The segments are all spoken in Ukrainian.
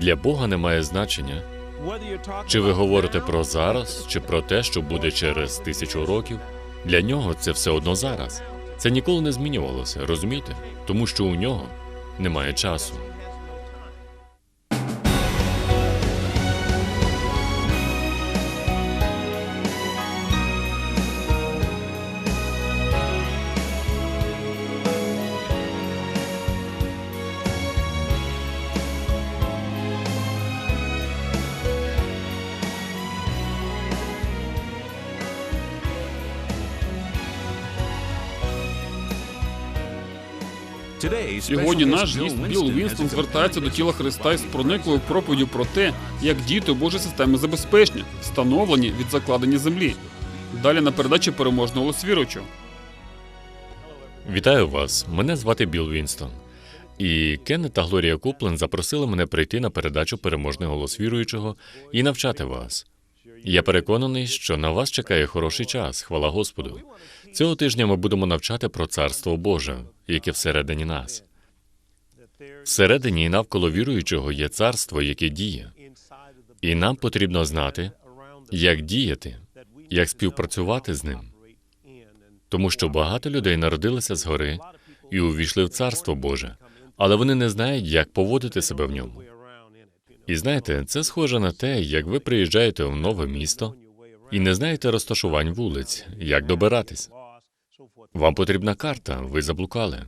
Для Бога немає значення, чи ви говорите про зараз, чи про те, що буде через тисячу років. Для нього це все одно зараз. Це ніколи не змінювалося, розумієте? Тому що у нього немає часу. Сьогодні наш гість Білл Вінстон звертається до тіла Христа із прониклою проповіддю про те, як діяти у Божій системи забезпечення, встановлені від закладення землі. Далі на передачі переможного голос віруючого. Вітаю вас! Мене звати Білл Вінстон. І Кеннет та Глорія Куплен запросили мене прийти на передачу Переможний голос віруючого і навчати вас. Я переконаний, що на вас чекає хороший час, хвала Господу. Цього тижня ми будемо навчати про царство Боже, яке всередині нас. Всередині і навколо віруючого є царство, яке діє. І нам потрібно знати, як діяти, як співпрацювати з ним. Тому що багато людей народилися згори і увійшли в царство Боже, але вони не знають, як поводити себе в ньому. І знаєте, це схоже на те, як ви приїжджаєте в нове місто і не знаєте розташувань вулиць, як добиратись. Вам потрібна карта, ви заблукали.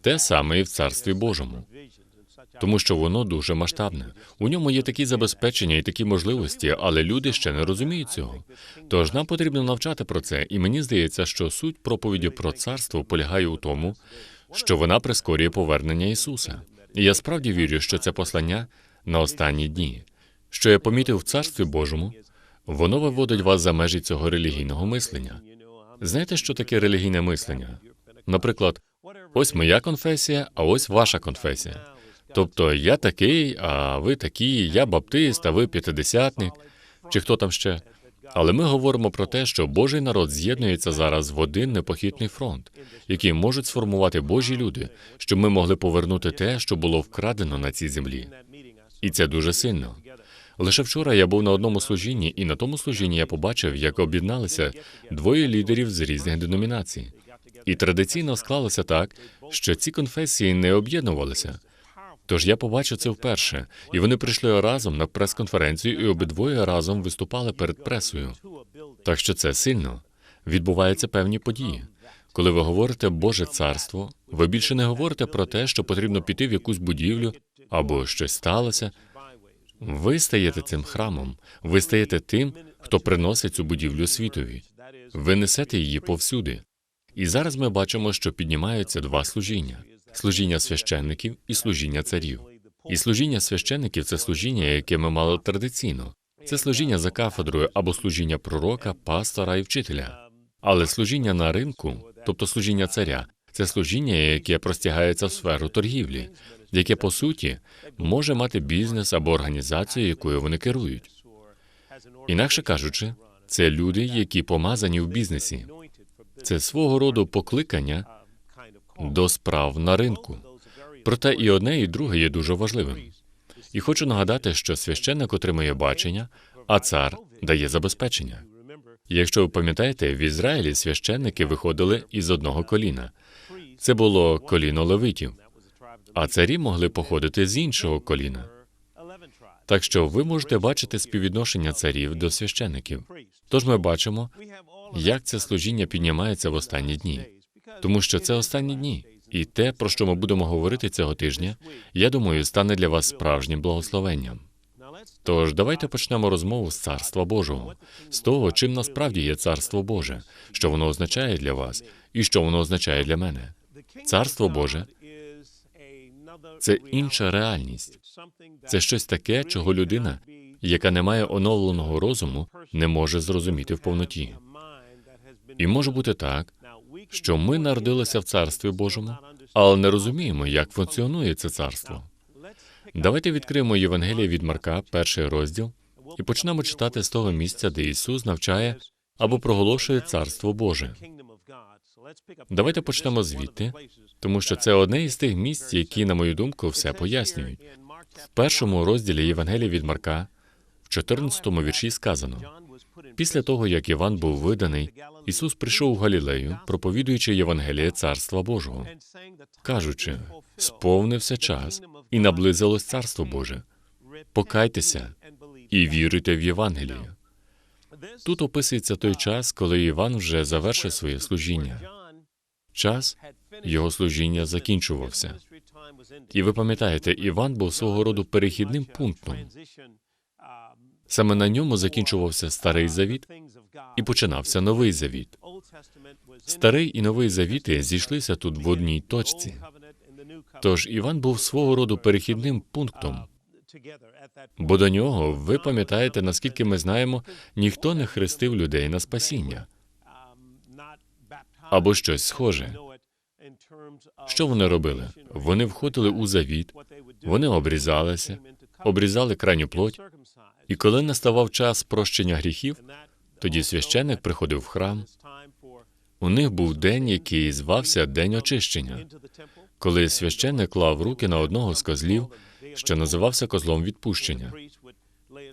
Те саме і в царстві Божому, тому що воно дуже масштабне. У ньому є такі забезпечення і такі можливості, але люди ще не розуміють цього. Тож нам потрібно навчати про це, і мені здається, що суть проповіді про царство полягає у тому, що вона прискорює повернення Ісуса. І я справді вірю, що це послання на останні дні. Що я помітив в царстві Божому, воно виводить вас за межі цього релігійного мислення. Знаєте, що таке релігійне мислення? Наприклад, ось моя конфесія, а ось ваша конфесія. Тобто я такий, а ви такі, я баптист, а ви п'ятидесятник, чи хто там ще. Але ми говоримо про те, що Божий народ з'єднується зараз в один непохитний фронт, який можуть сформувати Божі люди, щоб ми могли повернути те, що було вкрадено на цій землі. І це дуже сильно. Лише вчора я був на одному служінні, і на тому служінні я побачив, як об'єдналися двоє лідерів з різних деномінацій. І традиційно склалося так, що ці конфесії не об'єднувалися. Тож я побачив це вперше, і вони прийшли разом на прес-конференцію, і обидвоє разом виступали перед пресою. Так що це сильно. Відбуваються певні події. Коли ви говорите Боже царство, ви більше не говорите про те, що потрібно піти в якусь будівлю або щось сталося. Ви стаєте цим храмом, ви стаєте тим, хто приносить цю будівлю світові. Ви несете її повсюди. І зараз ми бачимо, що піднімаються два служіння: служіння священників і служіння царів. І служіння священників це служіння, яке ми мали традиційно. Це служіння за кафедрою або служіння пророка, пастора і вчителя. Але служіння на ринку, тобто служіння царя, це служіння, яке простягається в сферу торгівлі, яке по суті може мати бізнес або організацію, якою вони керують. Інакше кажучи, це люди, які помазані в бізнесі. Це свого роду покликання до справ на ринку. Проте і одне, і друге є дуже важливим. І хочу нагадати, що священник отримує бачення, а цар дає забезпечення. Якщо ви пам'ятаєте, в Ізраїлі священники виходили із одного коліна. Це було коліно левитів, а царі могли походити з іншого коліна. Так що ви можете бачити співвідношення царів до священників. Тож ми бачимо, як це служіння піднімається в останні дні, тому що це останні дні. І те, про що ми будемо говорити цього тижня, я думаю, стане для вас справжнім благословенням. Тож давайте почнемо розмову з царства Божого, з того, чим насправді є царство Боже, що воно означає для вас, і що воно означає для мене. Царство Боже це інша реальність. Це щось таке, чого людина, яка не має оновленого розуму, не може зрозуміти в повноті. І може бути так, що ми народилися в царстві Божому, але не розуміємо, як функціонує це царство. Давайте відкриємо Євангеліє від Марка, перший розділ, і почнемо читати з того місця, де Ісус навчає або проголошує царство Боже. Давайте почнемо звідти, тому що це одне із тих місць, які, на мою думку, все пояснюють. В першому розділі Євангелія від Марка, в 14 вірші сказано: після того, як Іван був виданий, Ісус прийшов у Галілею, проповідуючи Євангеліє Царства Божого, кажучи: сповнився час і наблизилось Царство Боже. Покайтеся і віруйте в Євангеліє. Тут описується той час, коли Іван вже завершив своє служіння. Час його служіння закінчувався. І ви пам'ятаєте, Іван був свого роду перехідним пунктом. Саме на ньому закінчувався старий завіт і починався новий завіт. Старий і новий завіти зійшлися тут в одній точці. Тож Іван був свого роду перехідним пунктом. Бо до нього, ви пам'ятаєте, наскільки ми знаємо, ніхто не хрестив людей на спасіння або щось схоже. Що вони робили? Вони входили у завіт, вони обрізалися, обрізали крайню плоть, і коли наставав час прощення гріхів, тоді священник приходив в храм. У них був день, який звався День очищення, коли священник клав руки на одного з козлів, що називався козлом відпущення,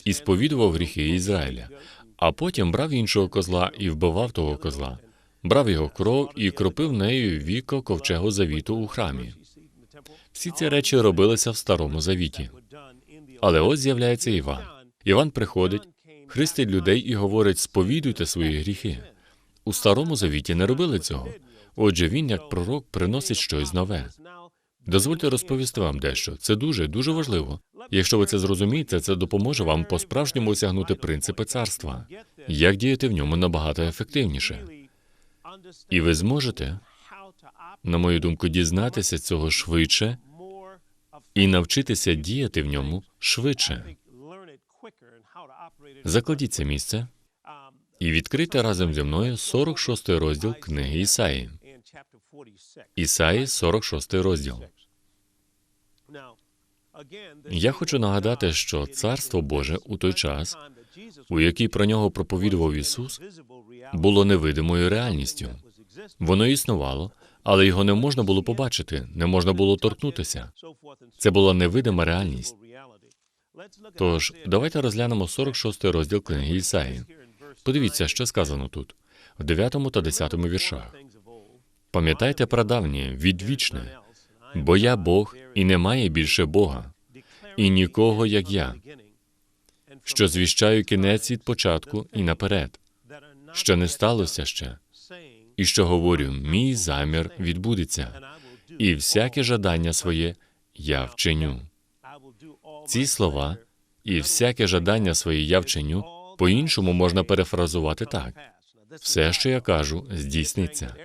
і сповідував гріхи Ізраїля, а потім брав іншого козла і вбивав того козла, брав його кров і кропив нею віко ковчегу завіту у храмі. Всі ці речі робилися в старому завіті. Але ось з'являється Іван. Іван приходить, хрестить людей і говорить: сповідуйте свої гріхи. У старому завіті не робили цього. Отже, він, як пророк, приносить щось нове. Дозвольте розповісти вам дещо. Це дуже дуже важливо. Якщо ви це зрозумієте, це допоможе вам по-справжньому осягнути принципи царства, як діяти в ньому набагато ефективніше. І ви зможете, на мою думку, дізнатися цього швидше і навчитися діяти в ньому швидше. Закладіть це місце і відкрийте разом зі мною 46 розділ книги Ісаї. Ісаї, 46 розділ. Я хочу нагадати, що Царство Боже у той час, у який про нього проповідував Ісус, було невидимою реальністю. Воно існувало, але його не можна було побачити, не можна було торкнутися. Це була невидима реальність. Тож, давайте розглянемо 46 розділ книги Ісаї. Подивіться, що сказано тут, в 9 та 10 віршах. Пам'ятайте прадавнє, відвічне, бо я Бог і немає більше Бога, і нікого, як я, що звіщаю кінець від початку і наперед, що не сталося ще, і що говорю, мій замір відбудеться, і всяке жадання своє я вчиню. Ці слова і всяке жадання своє я вчиню по-іншому можна перефразувати так: все, що я кажу, здійсниться.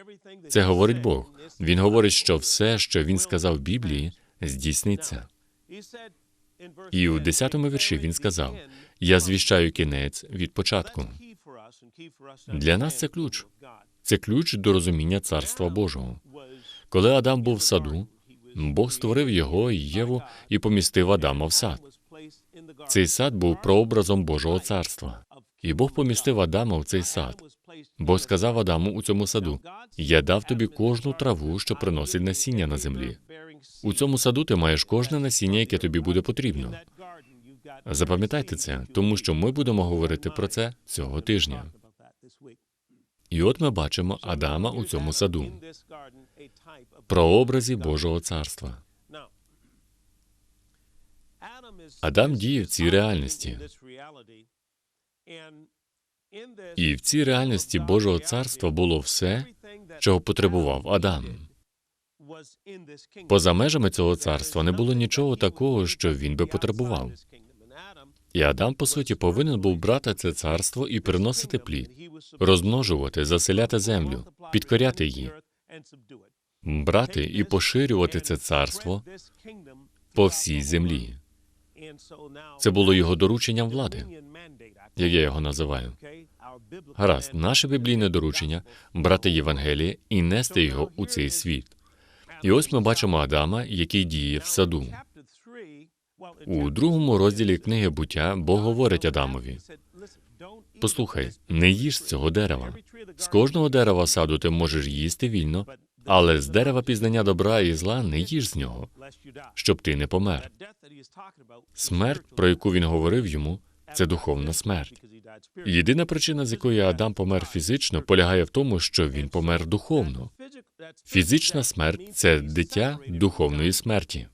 Це говорить Бог. Він говорить, що все, що він сказав в Біблії, здійсниться. І у 10-му вірші він сказав: Я звіщаю кінець від початку. Для нас це ключ. Це ключ до розуміння царства Божого. Коли Адам був в саду, Бог створив його і Єву і помістив Адама в сад. Цей сад був прообразом Божого царства. І Бог помістив Адама в цей сад. Бог сказав Адаму у цьому саду: Я дав тобі кожну траву, що приносить насіння на землі. У цьому саду ти маєш кожне насіння, яке тобі буде потрібно. Запам'ятайте це, тому що ми будемо говорити про це цього тижня. І от ми бачимо Адама у цьому саду, прообразі Божого царства. Адам діє в цій реальності. І в цій реальності Божого царства було все, чого потребував Адам. Поза межами цього царства не було нічого такого, що він би потребував. І Адам, по суті, повинен був брати це царство і приносити плід, розмножувати, заселяти землю, підкоряти її, брати і поширювати це царство по всій землі. Це було його дорученням влади, як я його називаю. Гаразд, наше біблійне доручення брати Євангеліє і нести його у цей світ. І ось ми бачимо Адама, який діє в саду. У другому розділі книги буття Бог говорить Адамові: Послухай, не їж з цього дерева. З кожного дерева саду ти можеш їсти вільно, Але з дерева пізнання добра і зла не їж з нього, щоб ти не помер. Смерть, про яку він говорив йому, це духовна смерть. Єдина причина, з якої Адам помер фізично, полягає в тому, що він помер духовно. Фізична смерть це дитя духовної смерті.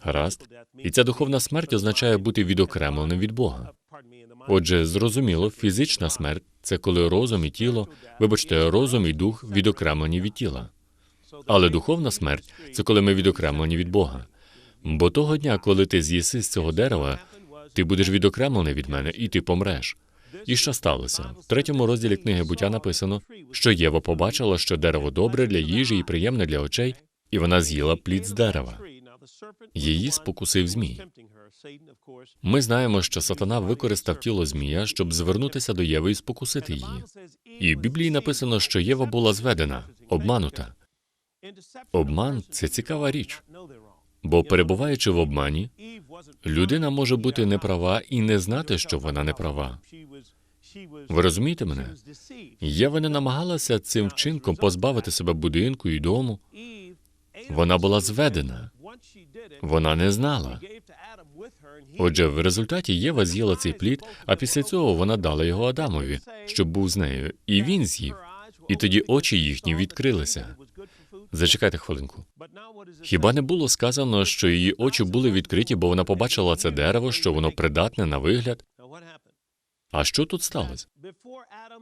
Гаразд. І ця духовна смерть означає бути відокремленим від Бога. Отже, зрозуміло, фізична смерть це коли розум і тіло, вибачте, розум і дух відокремлені від тіла. Але духовна смерть це коли ми відокремлені від Бога. Бо того дня, коли ти з'їси з цього дерева, ти будеш відокремлений від мене, і ти помреш. І що сталося? В третьому розділі книги буття написано, що Єва побачила, що дерево добре для їжі і приємне для очей, і вона з'їла плід з дерева. Її спокусив змій. Ми знаємо, що сатана використав тіло змія, щоб звернутися до Єви і спокусити її. І в Біблії написано, що Єва була зведена, обманута. Обман це цікава річ, бо перебуваючи в обмані, людина може бути неправа і не знати, що вона неправа. Ви розумієте мене? Єва не намагалася цим вчинком позбавити себе будинку і дому. Вона була зведена. Вона не знала. Отже, в результаті Єва з'їла цей плід, а після цього вона дала його Адамові, щоб був з нею, і він з'їв. І тоді очі їхні відкрилися. Зачекайте хвилинку. Хіба не було сказано, що її очі були відкриті, бо вона побачила це дерево, що воно придатне на вигляд? А що тут сталося?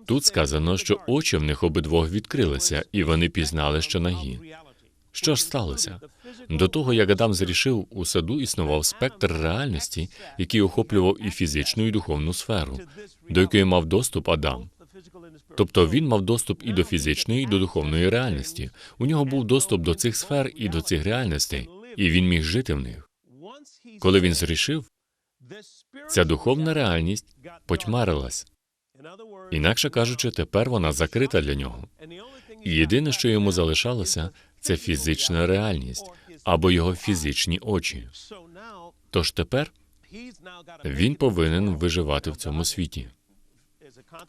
Тут сказано, що очі в них обидвох відкрилися, і вони пізнали, що нагі. Що ж сталося? До того, як Адам зрішив, у саду існував спектр реальності, який охоплював і фізичну, і духовну сферу, до якої мав доступ Адам. Тобто він мав доступ і до фізичної, і до духовної реальності. У нього був доступ до цих сфер і до цих реальностей, і він міг жити в них. Коли він зрішив, ця духовна реальність потьмарилась. Інакше кажучи, тепер вона закрита для нього. Єдине, що йому залишалося, це фізична реальність або його фізичні очі. Тож тепер він повинен виживати в цьому світі.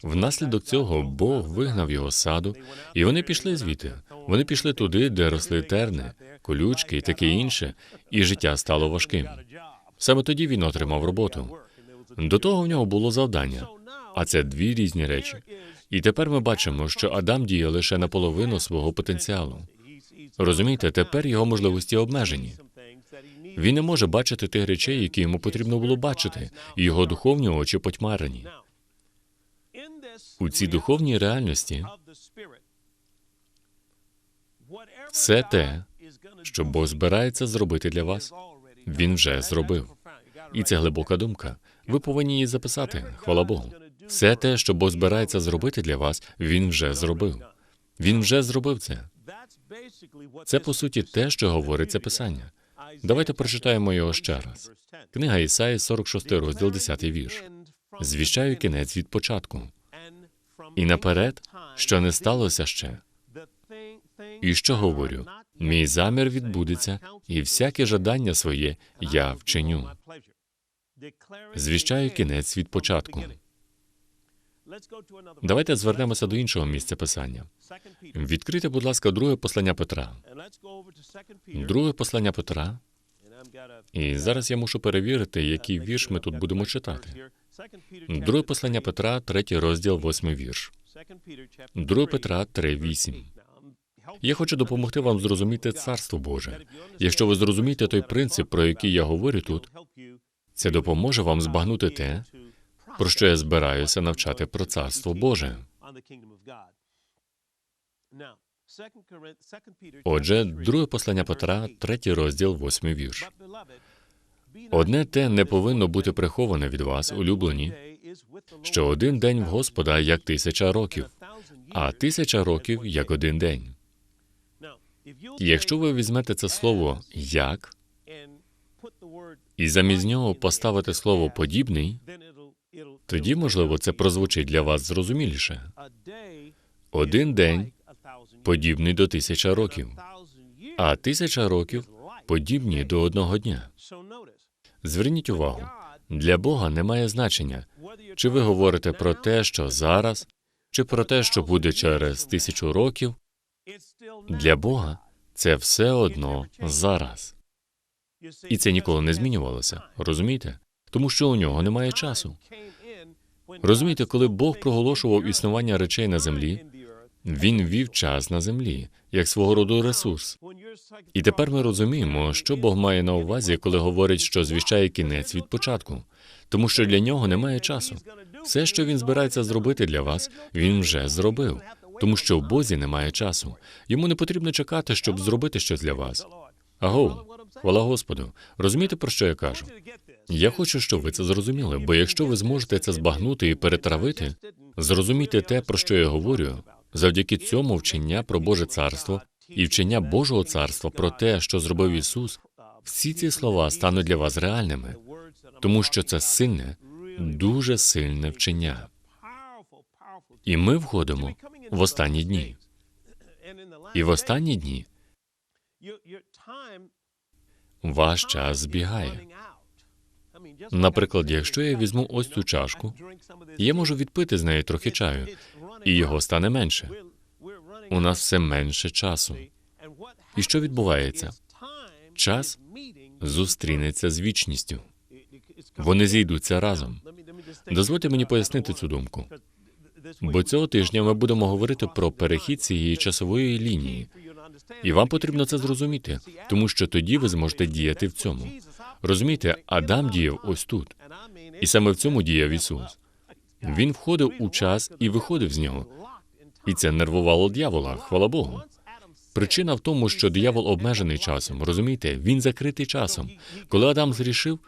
Внаслідок цього Бог вигнав його з саду, і вони пішли звідти. Вони пішли туди, де росли терни, колючки і таке інше, і життя стало важким. Саме тоді він отримав роботу. До того в нього було завдання, а це дві різні речі. І тепер ми бачимо, що Адам діє лише наполовину свого потенціалу. Розумієте, тепер його можливості обмежені. Він не може бачити тих речей, які йому потрібно було бачити, і його духовні очі потьмарені. У цій духовній реальності все те, що Бог збирається зробити для вас, він вже зробив. І це глибока думка. Ви повинні її записати. Хвала Богу. Все те, що Бог збирається зробити для вас, він вже зробив. Він вже зробив це. Це по суті те, що говорить це писання. Давайте прочитаємо його ще раз. Книга Ісаї, 46 розділ, 10 вірш. Звіщаю кінець від початку. І наперед, що не сталося ще. І що говорю? Мій замір відбудеться, і всяке жадання своє я вчиню. Звіщаю кінець від початку. Давайте звернемося до іншого місця писання. Відкрийте, будь ласка, друге послання Петра. Друге послання Петра. І зараз я мушу перевірити, який вірш ми тут будемо читати. Друге послання Петра, третій розділ, восьмий вірш. Друге Петра 3.8. Я хочу допомогти вам зрозуміти Царство Боже. Якщо ви зрозумієте той принцип, про який я говорю тут, це допоможе вам збагнути те, про що я збираюся навчати про Царство Боже. Отже, друге послання Петра, третій розділ, восьмий вірш. Одне те не повинно бути приховане від вас, улюблені, що один день в Господа як тисяча років, а тисяча років як один день. Якщо ви візьмете це слово як і замість нього поставите слово подібний, тоді, можливо, це прозвучить для вас зрозуміліше. Один день подібний до тисяча років, а тисяча років подібні до одного дня. Зверніть увагу, для Бога немає значення, чи ви говорите про те, що зараз, чи про те, що буде через тисячу років, Для Бога це все одно зараз. І це ніколи не змінювалося. Розумієте? Тому що у нього немає часу. Розумієте, коли Бог проголошував існування речей на землі, він ввів час на землі як свого роду ресурс. І тепер ми розуміємо, що Бог має на увазі, коли говорить, що звіщає кінець від початку, тому що для нього немає часу. Все, що він збирається зробити для вас, він вже зробив, тому що в Бозі немає часу. Йому не потрібно чекати, щоб зробити щось для вас. Аго, хвала Господу. Розумієте, про що я кажу? Я хочу, щоб ви це зрозуміли, бо якщо ви зможете це збагнути і перетравити, зрозумійте те, про що я говорю, завдяки цьому вчення про Боже царство і вчення Божого царства про те, що зробив Ісус, всі ці слова стануть для вас реальними, тому що це сильне, дуже сильне вчення. І ми входимо в останні дні. І в останні дні ваш час збігає. Наприклад, якщо я візьму ось цю чашку, я можу відпити з неї трохи чаю, і його стане менше. У нас все менше часу. І що відбувається? Час зустрінеться з вічністю. Вони зійдуться разом. Дозвольте мені пояснити цю думку. Бо цього тижня ми будемо говорити про перехід цієї часової лінії, і вам потрібно це зрозуміти, тому що тоді ви зможете діяти в цьому. Розумієте, Адам діяв ось тут, і саме в цьому діяв Ісус. Він входив у час і виходив з нього. І це нервувало дьявола, хвала Богу. Причина в тому, що диявол обмежений часом. Розумієте, він закритий часом. Коли Адам зрішив,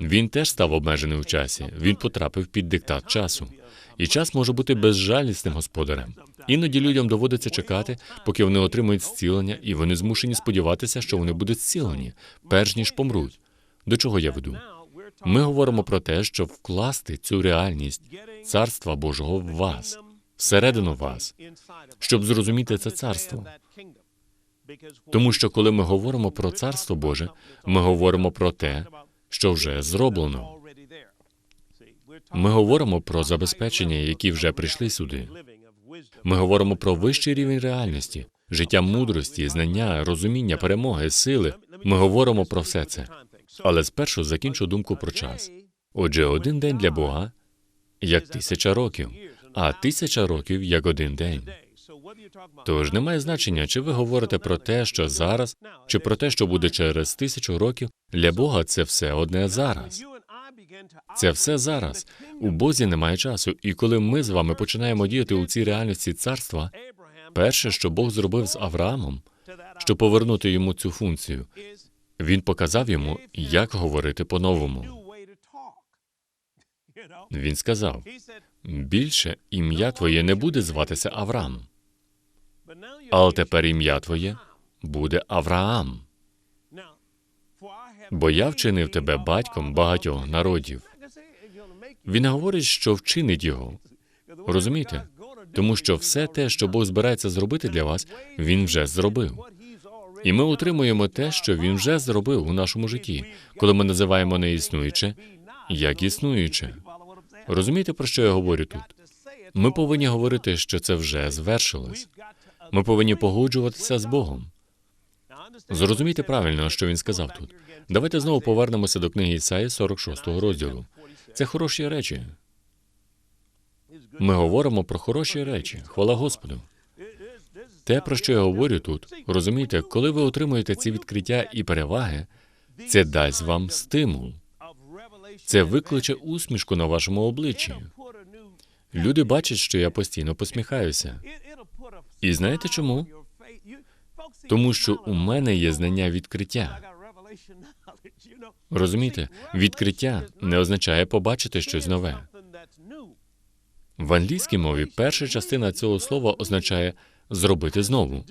він теж став обмежений у часі. Він потрапив під диктат часу. І час може бути безжалісним господарем. Іноді людям доводиться чекати, поки вони отримують зцілення, і вони змушені сподіватися, що вони будуть зцілені, перш ніж помруть. До чого я веду? Ми говоримо про те, щоб вкласти цю реальність царства Божого в вас, всередину вас, щоб зрозуміти це царство. Тому що коли ми говоримо про царство Боже, ми говоримо про те, що вже зроблено. Ми говоримо про забезпечення, які вже прийшли сюди. Ми говоримо про вищий рівень реальності, життя мудрості, знання, розуміння, перемоги, сили. Ми говоримо про все це. Але спершу закінчу думку про час. Отже, один день для Бога як тисяча років, а тисяча років як один день. Тож немає значення, чи ви говорите про те, що зараз, чи про те, що буде через тисячу років. Для Бога це все одне зараз. Це все зараз. У Бозі немає часу. І коли ми з вами починаємо діяти у цій реальності царства, перше, що Бог зробив з Авраамом, щоб повернути йому цю функцію, він показав йому, як говорити по-новому. Він сказав: більше ім'я твоє не буде зватися Авраам, але тепер ім'я твоє буде Авраам. Бо я вчинив тебе батьком багатьох народів. Він говорить, що вчинить його. Розумієте? Тому що все те, що Бог збирається зробити для вас, він вже зробив. І ми отримуємо те, що він вже зробив у нашому житті, коли ми називаємо неіснуюче як існуюче. Розумієте, про що я говорю тут? Ми повинні говорити, що це вже звершилось. Ми повинні погоджуватися з Богом. Зрозумійте правильно, що він сказав тут. Давайте знову повернемося до книги Ісаї 46 розділу. Це хороші речі. Ми говоримо про хороші речі. Хвала Господу. Те, про що я говорю тут, розумієте, коли ви отримуєте ці відкриття і переваги, це дасть вам стимул. Це викличе усмішку на вашому обличчі. Люди бачать, що я постійно посміхаюся. І знаєте чому? Тому що у мене є знання відкриття. Розумієте, відкриття не означає побачити щось нове. В англійській мові перша частина цього слова означає зробити знову.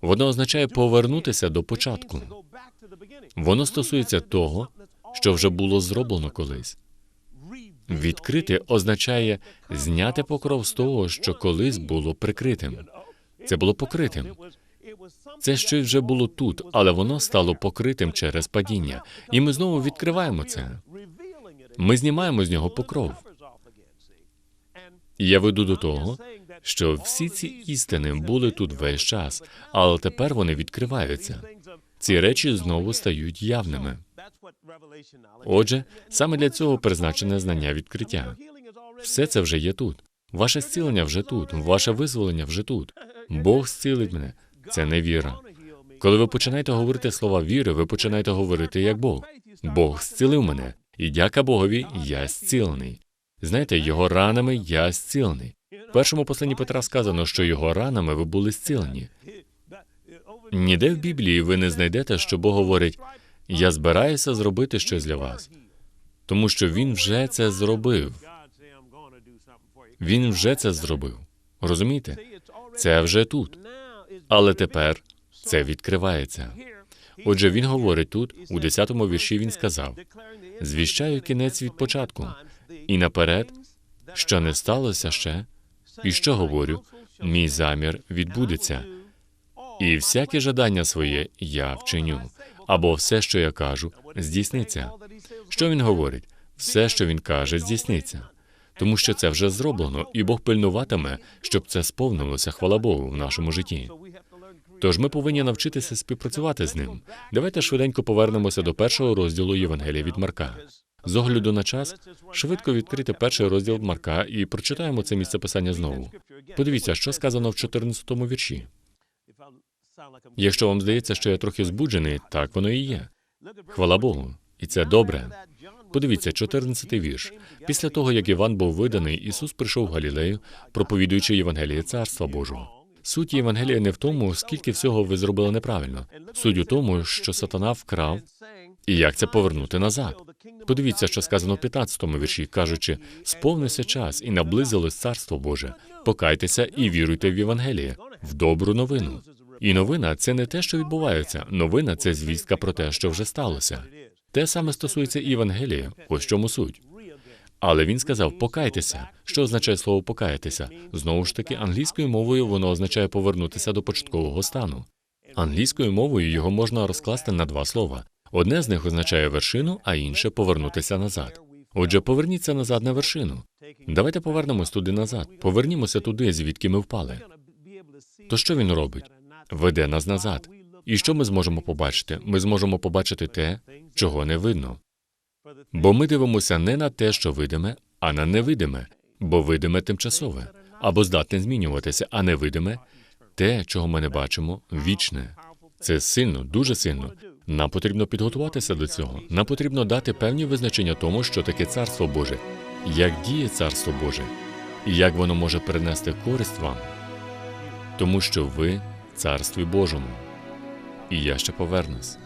Воно означає повернутися до початку. Воно стосується того, що вже було зроблено колись. Відкрити означає зняти покров з того, що колись було прикритим. Це було покритим. Це щось вже було тут, але воно стало покритим через падіння. І ми знову відкриваємо це. Ми знімаємо з нього покров. Я веду до того, що всі ці істини були тут весь час, але тепер вони відкриваються. Ці речі знову стають явними. Отже, саме для цього призначене знання відкриття. Все це вже є тут. Ваше зцілення вже тут, ваше визволення вже тут. Бог зцілить мене. Це не віра. Коли ви починаєте говорити слова віри, ви починаєте говорити як Бог. Бог зцілив мене, і дяка Богові, я зцілений. Знаєте, його ранами я зцілений. В першому посланні Петра сказано, що його ранами ви були зцілені. Ніде в Біблії ви не знайдете, що Бог говорить: я збираюся зробити щось для вас, тому що він вже це зробив. Він вже це зробив. Розумієте? Це вже тут. Але тепер це відкривається. Отже, він говорить тут, у 10-му вірші він сказав: звіщаю кінець від початку, і наперед, що не сталося ще, і що говорю, мій замір відбудеться, і всяке жадання своє я вчиню, або все, що я кажу, здійсниться. Що він говорить? Все, що він каже, здійсниться. Тому що це вже зроблено, і Бог пильнуватиме, щоб це сповнилося, хвала Богу, в нашому житті. Тож ми повинні навчитися співпрацювати з ним. Давайте швиденько повернемося до першого розділу Євангелія від Марка. З огляду на час, швидко відкрити перший розділ Марка і прочитаємо це місце писання знову. Подивіться, що сказано в 14-му вірші. Якщо вам здається, що я трохи збуджений, так воно і є. Хвала Богу, і це добре. Подивіться, 14-й вірш. Після того, як Іван був виданий, Ісус прийшов в Галілею, проповідуючи Євангеліє Царства Божого. Суть Євангелія не в тому, скільки всього ви зробили неправильно. Суть у тому, що сатана вкрав, і як це повернути назад. Подивіться, що сказано в 15-му вірші, кажучи, сповнився час і наблизилось царство Боже. Покайтеся і віруйте в Євангеліє, в добру новину. І новина це не те, що відбувається. Новина це звістка про те, що вже сталося. Те саме стосується Євангелія. Ось чому суть. Але він сказав покайтеся. Що означає слово покаятися? Знову ж таки, англійською мовою воно означає повернутися до початкового стану. Англійською мовою його можна розкласти на два слова. Одне з них означає вершину, а інше повернутися назад. Отже, поверніться назад на вершину. Давайте повернемось туди назад. Повернімося туди, звідки ми впали. То що він робить? Веде нас назад. І що ми зможемо побачити? Ми зможемо побачити те, чого не видно. Бо ми дивимося не на те, що видиме, а на невидиме, бо видиме тимчасове, або здатне змінюватися, а невидиме те, чого ми не бачимо, вічне. Це сильно, дуже сильно. Нам потрібно підготуватися до цього. Нам потрібно дати певні визначення тому, що таке царство Боже, як діє царство Боже, і як воно може принести користь вам, тому що ви царстві Божому. І я ще повернусь.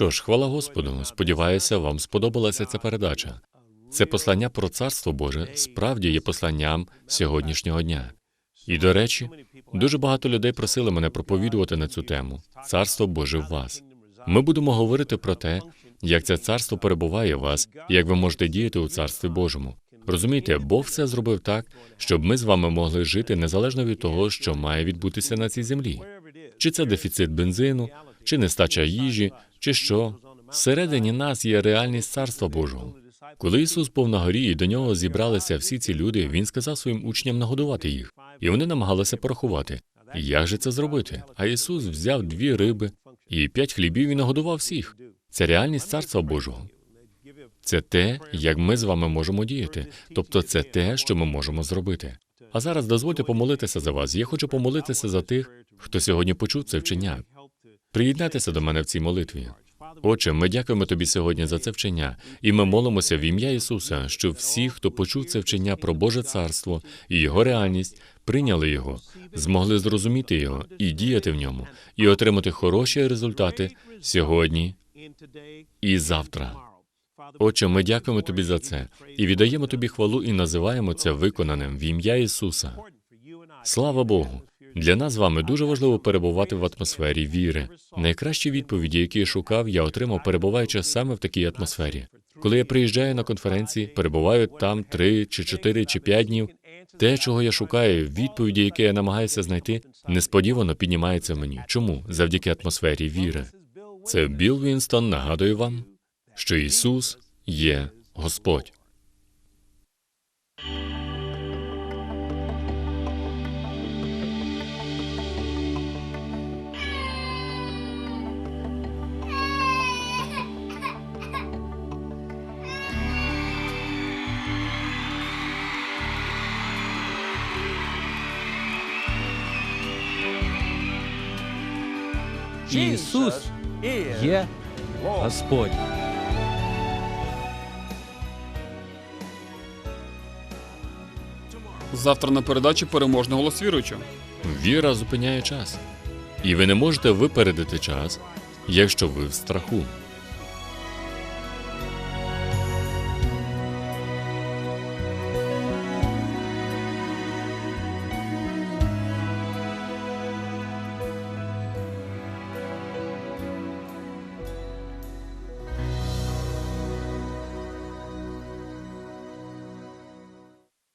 Що ж, хвала Господу. Сподіваюся, вам сподобалася ця передача. Це послання про царство Боже справді є посланням сьогоднішнього дня. І до речі, дуже багато людей просили мене проповідувати на цю тему Царство Боже в вас. Ми будемо говорити про те, як це царство перебуває в вас, як ви можете діяти у царстві Божому. Розумієте, Бог все зробив так, щоб ми з вами могли жити незалежно від того, що має відбутися на цій землі. Чи це дефіцит бензину, чи нестача їжі, чи що. Всередині нас є реальність царства Божого. Коли Ісус був на горі і до нього зібралися всі ці люди, він сказав своїм учням нагодувати їх, і вони намагалися порахувати. Як же це зробити? А Ісус взяв дві риби і п'ять хлібів і нагодував всіх. Це реальність царства Божого. Це те, як ми з вами можемо діяти. Тобто, це те, що ми можемо зробити. А зараз дозвольте помолитися за вас. Я хочу помолитися за тих, хто сьогодні почув це вчення. Приєднайтеся до мене в цій молитві. Отче, ми дякуємо тобі сьогодні за це вчення, і ми молимося в ім'я Ісуса, щоб всі, хто почув це вчення про Боже царство і його реальність, прийняли його, змогли зрозуміти його і діяти в ньому, і отримати хороші результати сьогодні і завтра. Отче, ми дякуємо тобі за це і віддаємо тобі хвалу і називаємо це виконаним в ім'я Ісуса. Слава Богу! Для нас з вами дуже важливо перебувати в атмосфері віри. Найкращі відповіді, які я шукав, я отримав, перебуваючи саме в такій атмосфері. Коли я приїжджаю на конференції, перебуваю там три чи чотири чи п'ять днів. Те, чого я шукаю, відповіді, які я намагаюся знайти, несподівано піднімається в мені. Чому? Завдяки атмосфері віри. Це Білл Вінстон нагадує вам, що Ісус є Господь. Ісус є Господь. Завтра на передачі переможний голос віруючого. Віра зупиняє час. І ви не можете випередити час, якщо ви в страху.